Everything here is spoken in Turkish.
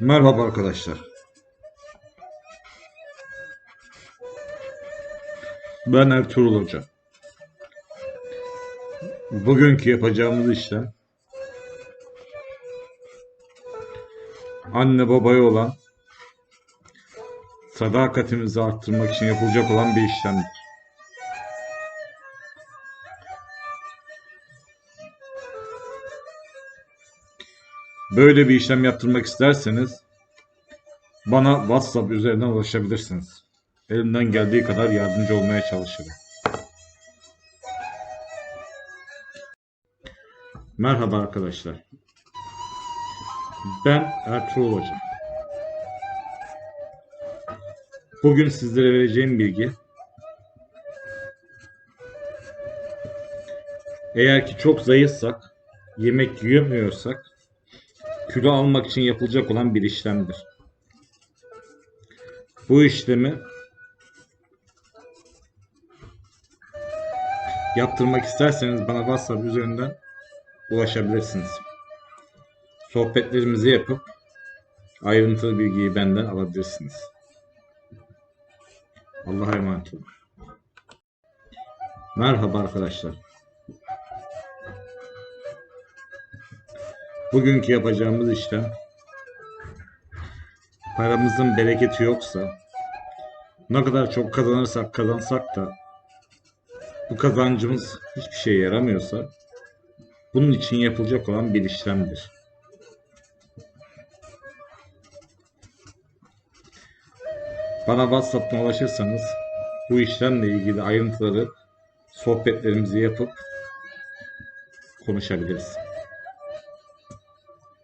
Merhaba arkadaşlar. Ben Ertuğrul Hoca. Bugünkü yapacağımız işlem anne babaya olan sadakatimizi arttırmak için yapılacak olan bir işlemdir. Böyle bir işlem yaptırmak isterseniz bana WhatsApp üzerinden ulaşabilirsiniz. Elimden geldiği kadar yardımcı olmaya çalışırım. Merhaba arkadaşlar. Ben Ertuğrul Hoca. Bugün sizlere vereceğim bilgi eğer ki çok zayıfsak, yemek yiyemiyorsak kilo almak için yapılacak olan bir işlemdir. Bu işlemi yaptırmak isterseniz bana WhatsApp üzerinden ulaşabilirsiniz. Sohbetlerimizi yapıp ayrıntılı bilgiyi benden alabilirsiniz. Allah'a emanet olun. Merhaba arkadaşlar. Bugünkü yapacağımız işlem paramızın bereketi yoksa ne kadar çok kazanırsak kazansak da bu kazancımız hiçbir şeye yaramıyorsa bunun için yapılacak olan bir işlemdir. Bana WhatsApp'tan ulaşırsanız bu işlemle ilgili ayrıntıları sohbetlerimizi yapıp konuşabiliriz.